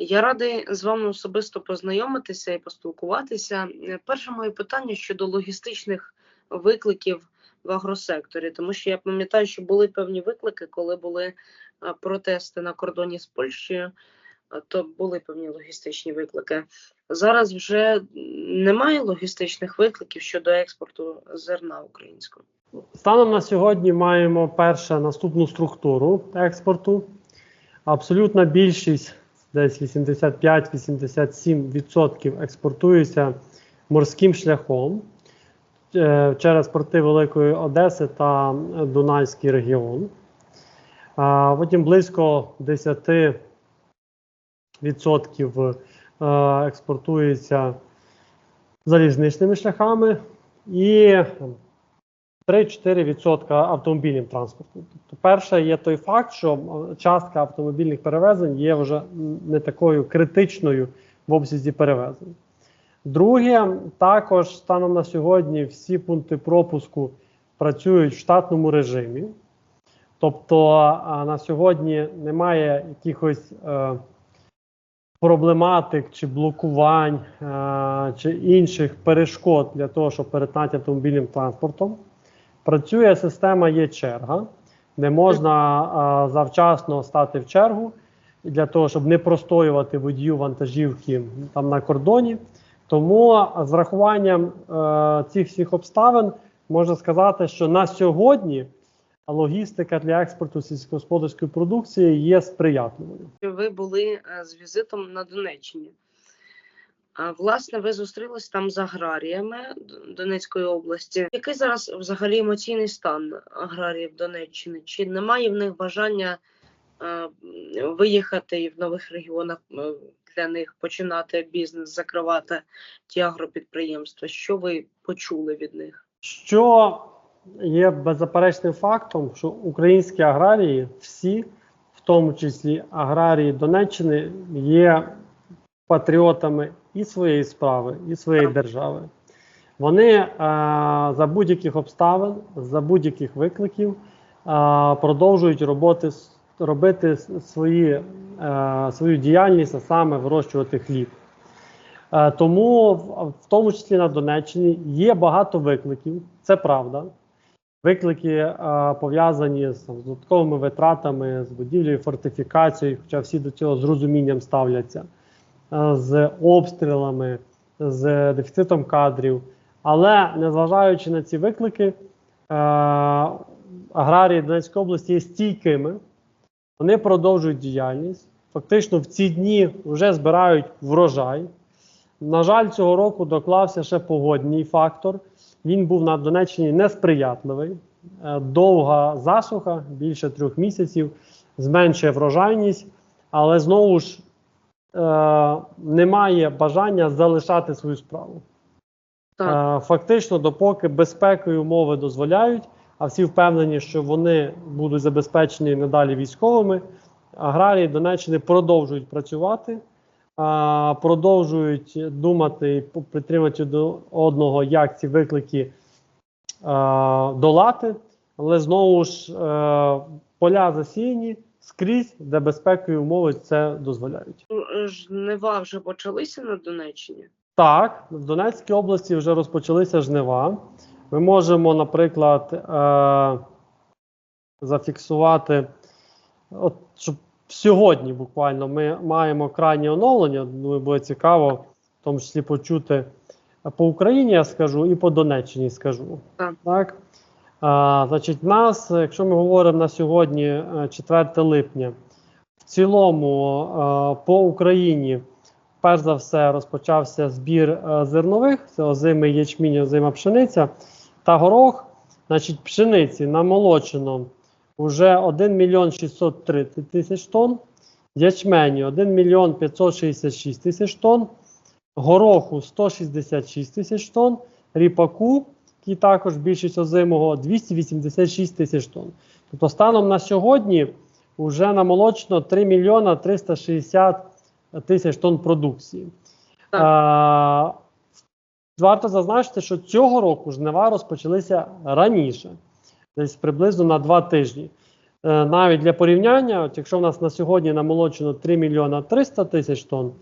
Я радий з вами особисто познайомитися і поспілкуватися. Перше моє питання щодо логістичних викликів в агросекторі, тому що я пам'ятаю, що були певні виклики, коли були е, протести на кордоні з Польщею, е, то були певні логістичні виклики. Зараз вже немає логістичних викликів щодо експорту зерна українського. Станом на сьогодні маємо перше наступну структуру експорту. Абсолютна більшість, десь 85-87% експортується морським шляхом е, через порти Великої Одеси та Дунайський регіон. Потім близько 10% е, експортується залізничними шляхами і 3-4% автомобільним транспортом. Тобто, перше є той факт, що частка автомобільних перевезень є вже не такою критичною в обсязі перевезень. Друге, також станом на сьогодні всі пункти пропуску працюють в штатному режимі. Тобто на сьогодні немає якихось е, проблематик чи блокувань е, чи інших перешкод для того, щоб перетнати автомобільним транспортом. Працює система є черга, де можна а, завчасно стати в чергу для того, щоб не простоювати водію вантажівки там на кордоні. Тому з врахуванням е, цих всіх обставин можна сказати, що на сьогодні логістика для експорту сільськогосподарської продукції є сприятливою. Ви були е, з візитом на Донеччині. Власне, ви зустрілись там з аграріями Донецької області. Який зараз взагалі емоційний стан аграріїв Донеччини? Чи немає в них бажання виїхати і в нових регіонах е, для них починати бізнес, закривати ті агропідприємства? Що ви почули від них? Що є беззаперечним фактом, що українські аграрії, всі, в тому числі аграрії Донеччини, є патріотами і своєї справи, і своєї держави. Вони е, за будь-яких обставин, за будь-яких викликів е, продовжують роботи, робити свої, е, свою діяльність, а саме вирощувати хліб. Е, Тому, в, в тому числі на Донеччині, є багато викликів, це правда. Виклики е, пов'язані з, з додатковими витратами, з будівлею фортифікацією, хоча всі до цього з розумінням ставляться, з обстрілами, з дефіцитом кадрів. Але незважаючи на ці виклики, е, аграрії Донецької області є стійкими, вони продовжують діяльність. Фактично в ці дні вже збирають врожай. На жаль, цього року доклався ще погодній фактор. Він був на Донеччині несприятливий. Е, Довга засуха, більше трьох місяців, зменшує врожайність, але знову ж е, немає бажання залишати свою справу. Так. Е, Фактично, допоки безпекові умови дозволяють, а всі впевнені, що вони будуть забезпечені надалі військовими, аграрії Донеччини продовжують працювати, а, продовжують думати і підтримувати до одного, як ці виклики долати. Але знову ж е, поля засіяні скрізь, де безпекові умови це дозволяють. Ну, Жнива вже почалися на Донеччині. Так, в Донецькій області вже розпочалися жнива. Ми можемо, наприклад, е- зафіксувати, от, щоб сьогодні буквально ми маємо крайнє оновлення. Думаю, буде цікаво, в тому числі почути по Україні, я скажу, і по Донеччині скажу. Так. Так? А, значить, нас, якщо ми говоримо на сьогодні, е, 4 липня, в цілому е, по Україні перш за все розпочався збір е, зернових, це озимий ячмінь, озима пшениця та горох. Значить, пшениці намолочено вже 1 мільйон 630 тисяч тонн, ячменю 1 мільйон 566 тисяч тонн, гороху 166 тисяч тонн, ріпаку, який також більшість озимого, 286 тисяч тонн. Тобто станом на сьогодні вже намолочено 3 мільйона 360 тисяч тонн продукції. Так. А, варто зазначити, що цього року жнива розпочалися раніше, десь приблизно на два тижні. Е, Навіть для порівняння, от якщо в нас на сьогодні намолочено 3 мільйона 300 тисяч тонн,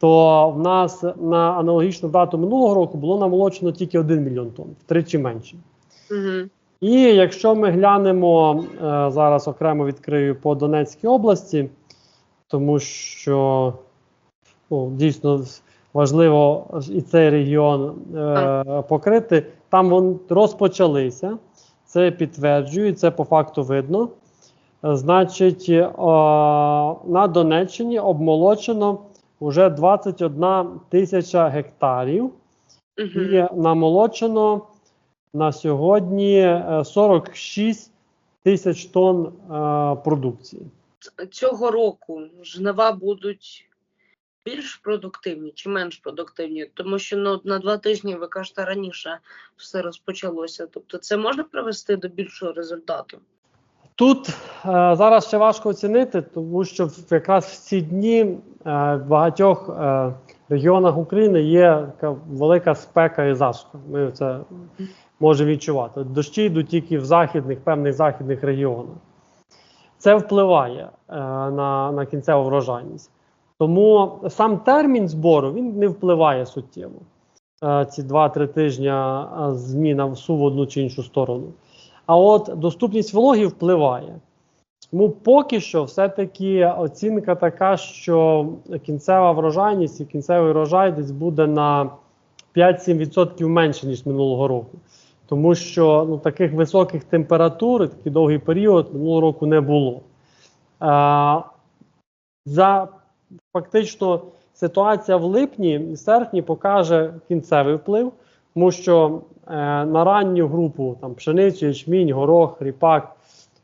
то в нас на аналогічну дату минулого року було намолочено тільки 1 мільйон тонн, втричі менше. Угу. І якщо ми глянемо е, зараз окремо відкрию по Донецькій області, тому що ну, дійсно важливо і цей регіон е, покрити, там вони розпочалися. Це підтверджую, це по факту видно. Значить, е, на Донеччині обмолочено вже 21 тисяча гектарів Угу. і намолочено на сьогодні е, 46 тисяч тонн е, продукції. Цього року жнива будуть більш продуктивні чи менш продуктивні, тому що ну, на два тижні, ви кажете, раніше все розпочалося. Тобто, це можна привести до більшого результату. Тут е, зараз ще важко оцінити, тому що якраз в ці дні е, в багатьох е, регіонах України є така велика спека і засуха. Ми це можемо відчувати. Дощі йдуть тільки в західних, певних західних регіонах. Це впливає е, на, на кінцеву врожайність. Тому сам термін збору він не впливає суттєво. Е, ці 2-3 тижні е, зміна в су в одну чи іншу сторону. А от доступність вологи впливає. Тому поки що все-таки оцінка така, що кінцева врожайність і кінцевий врожай десь буде на 5-7% менше, ніж минулого року. Тому що ну, таких високих температур, такий довгий період минулого року не було. А, за фактично ситуація в липні і серпні покаже кінцевий вплив, тому що е, на ранню групу там пшеницю, ячмінь, горох, ріпак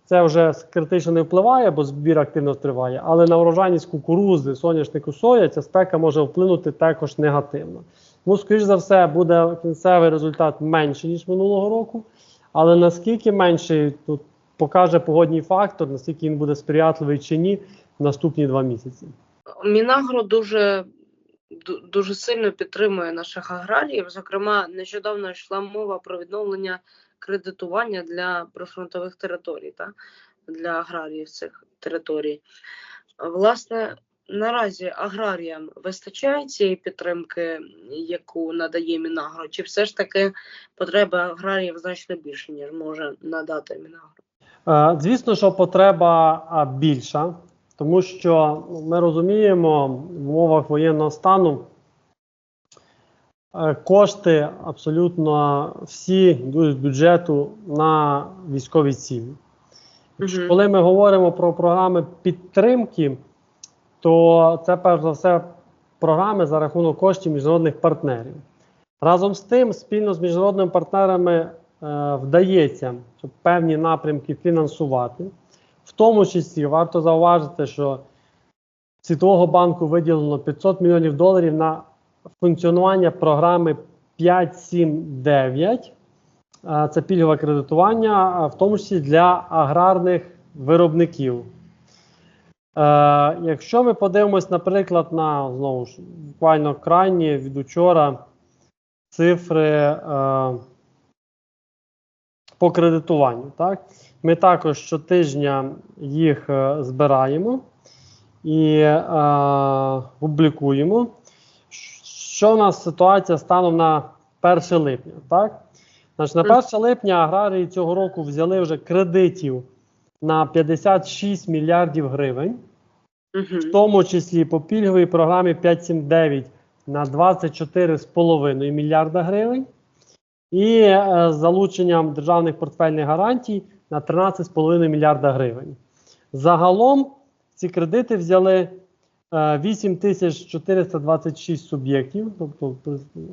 це вже критично не впливає, бо збір активно триває. Але на врожайність кукурузи, соняшнику, соя ця спека може вплинути також негативно. Тому, скоріш за все, буде кінцевий результат менший, ніж минулого року. Але наскільки менший, тут покаже погодній фактор, наскільки він буде сприятливий чи ні в наступні два місяці. Мінагро дуже ду- дуже сильно підтримує наших аграріїв. Зокрема, нещодавно йшла мова про відновлення кредитування для прифронтових територій, та для аграріїв цих територій. Власне, наразі аграріям вистачає цієї підтримки, яку надає Мінагро, чи все ж таки потреби аграріїв значно більше, ніж може надати Мінагро? Е, Звісно, що потреба більша, тому що ми розуміємо, в умовах воєнного стану е, кошти абсолютно всі йдуть з бюджету на військові цілі. Мгм. Коли ми говоримо про програми підтримки, то це перш за все програми за рахунок коштів міжнародних партнерів. Разом з тим, спільно з міжнародними партнерами е, вдається певні напрямки фінансувати. В тому числі варто зауважити, що Світового банку виділено 500 мільйонів доларів на функціонування програми 579. Е, Це пільгове кредитування, в тому числі для аграрних виробників. Якщо ми подивимось, наприклад, на знову ж буквально крайні від учора цифри по кредитуванню, так? Ми також щотижня їх е, збираємо і е, публікуємо. Що в нас ситуація станом на 1 липня? Так? Значить, на 1 липня аграрії цього року взяли вже кредитів на 56 мільярдів гривень, в тому числі по пільговій програмі 579 на 24,5 мільярда гривень, і е, з залученням державних портфельних гарантій на 13,5 мільярда гривень. Загалом ці кредити взяли е, 8426 суб'єктів, тобто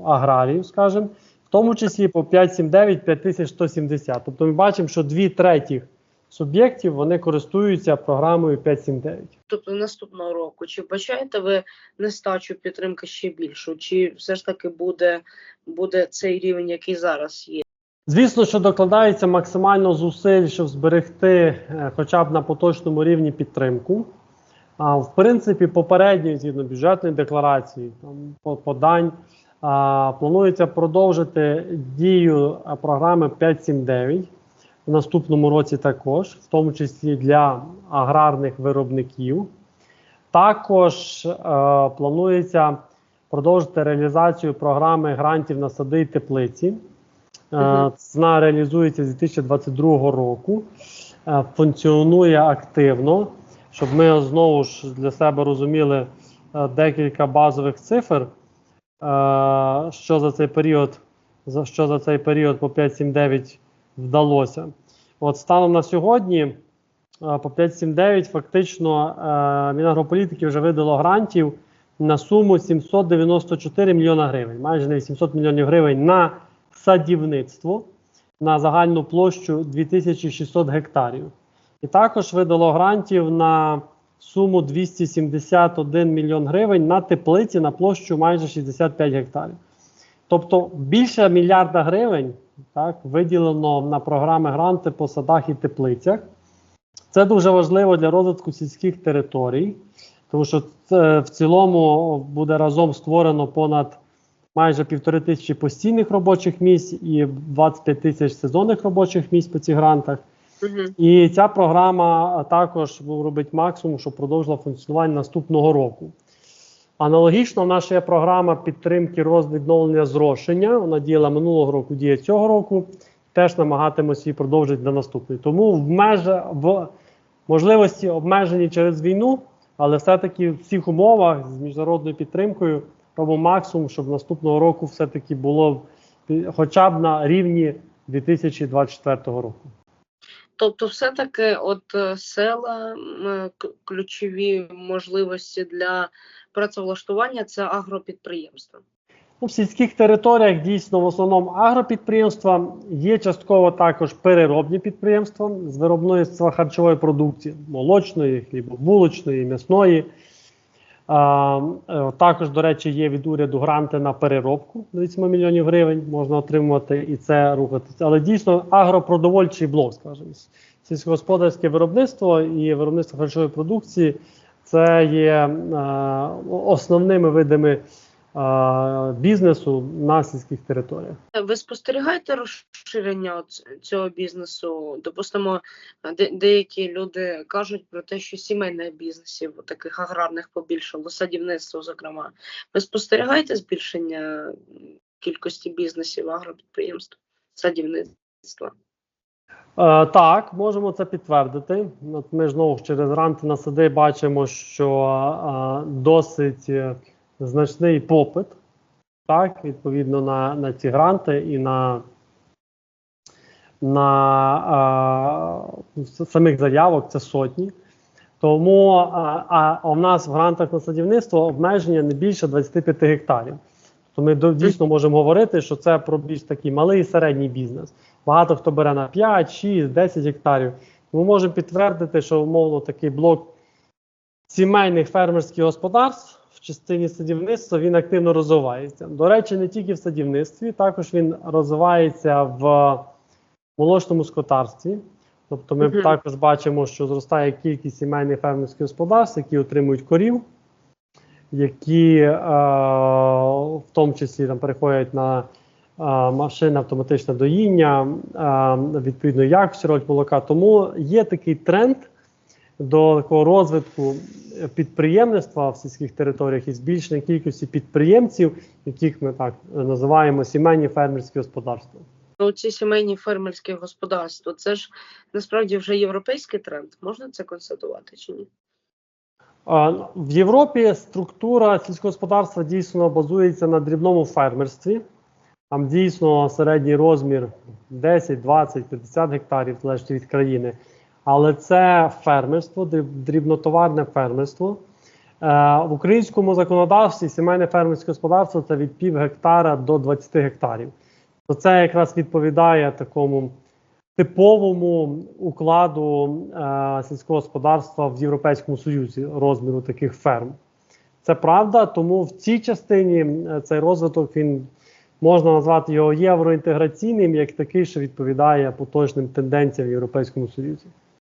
аграріїв, скажімо, в тому числі по 579 5170. Тобто ми бачимо, що дві третіх суб'єктів вони користуються програмою 579. тобто наступного року, чи бачаєте ви нестачу підтримки ще більшу, чи все ж таки буде, буде цей рівень, який зараз є? Звісно, що докладається максимально зусиль, щоб зберегти е, хоча б на поточному рівні підтримку. А в принципі, попередньо, згідно бюджетної декларації, там подань, а, планується продовжити дію а, програми 579. в наступному році також, в тому числі для аграрних виробників. Також е, планується продовжити реалізацію програми грантів на сади і теплиці. Е, Вона реалізується з 2022 року, е, функціонує активно, щоб ми знову ж для себе розуміли е, декілька базових цифр, що за цей період, що за цей період по 5.7.9 вдалося. От станом на сьогодні по 5.7.9 фактично Мінагрополітики вже видало грантів на суму 794 мільйона гривень, майже на 800 мільйонів гривень на садівництво на загальну площу 2600 гектарів. І також видало грантів на суму 271 мільйон гривень на теплиці на площу майже 65 гектарів. Тобто більше мільярда гривень так, виділено на програми гранти по садах і теплицях. Це дуже важливо для розвитку сільських територій, тому що це в цілому буде разом створено понад майже півтори тисячі постійних робочих місць і 25 тисяч сезонних робочих місць по цих грантах. І ця програма також робить максимум, щоб продовжила функціонування наступного року. Аналогічно, в нас є програма підтримки роз- відновлення зрошення. Вона діяла минулого року, діє цього року. Теж намагатимося її продовжити на наступний. Тому в межах в можливості обмежені через війну, але все-таки в цих умовах з міжнародною підтримкою робимо максимум, щоб наступного року все-таки було хоча б на рівні 2024 року. Тобто, все-таки, от е, села, е, ключові можливості для працевлаштування це агропідприємства. Ну, в сільських територіях дійсно в основному агропідприємства, є частково також переробні підприємства з виробництва харчової продукції, молочної, хлібобулочної, м'ясної. Е, також, до речі, є від уряду гранти на переробку до 8 мільйонів гривень можна отримувати і це рухатися. Але дійсно агропродовольчий блок, скажімо, сільськогосподарське виробництво і виробництво харчової продукції це є е, основними видами бізнесу на сільських територіях. Ви спостерігаєте розширення цього бізнесу? Допустимо, де, деякі люди кажуть про те, що сімейних бізнесів, таких аграрних побільшало, садівництво, зокрема. Ви спостерігаєте збільшення кількості бізнесів агропідприємств, садівництва? Е, так, можемо це підтвердити. От ми знову через гранти на сади бачимо, що е, досить е, значний попит, так, відповідно на, на ці гранти і на, на с- самих заявок це сотні. Тому а, а, а в нас в грантах на садівництво обмеження не більше 25 гектарів. То ми дійсно можемо говорити, що це про більш такий малий і середній бізнес. Багато хто бере на 5, 6, 10 гектарів. Ми можемо підтвердити, що умовно такий блок сімейних фермерських господарств частині садівництва він активно розвивається. До речі, не тільки в садівництві, також він розвивається в молочному скотарстві. Тобто ми Мгм. також бачимо, що зростає кількість сімейних фермерських господарств, які отримують корів, які е, в тому числі там переходять на е, машини автоматичне доїння, е, відповідно якості роблять молока. Тому є такий тренд до такого розвитку підприємництва в сільських територіях і збільшення кількості підприємців, яких ми так називаємо сімейні фермерські господарства. Ну, ці сімейні фермерські господарства, це ж насправді вже європейський тренд. Можна це констатувати чи ні? В Європі структура сільського господарства дійсно базується на дрібному фермерстві. Там дійсно середній розмір 10, 20, 50 гектарів, залежить від країни. Але це фермерство, дрібнотоварне фермерство. Е, В українському законодавстві сімейне фермерське господарство це від пів гектара до 20 гектарів. То це якраз відповідає такому типовому укладу е, сільського господарства в Європейському Союзі розміру таких ферм. Це правда, тому в цій частині е, цей розвиток він можна назвати його євроінтеграційним як такий, що відповідає поточним тенденціям в Європейському Союзі.